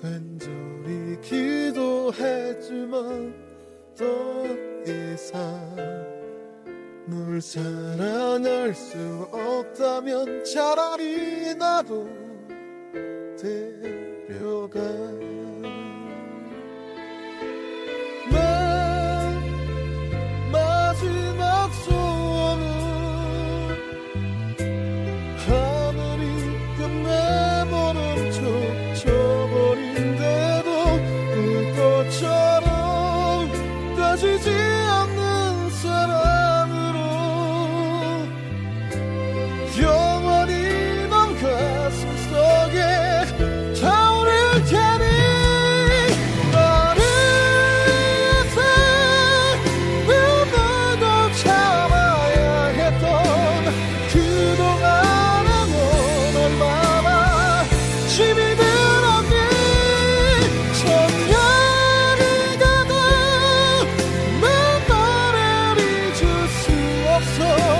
간절히 기도했지만 더 이상 널 사랑할 수 없다면 차라리 나도 데려가 世纪 so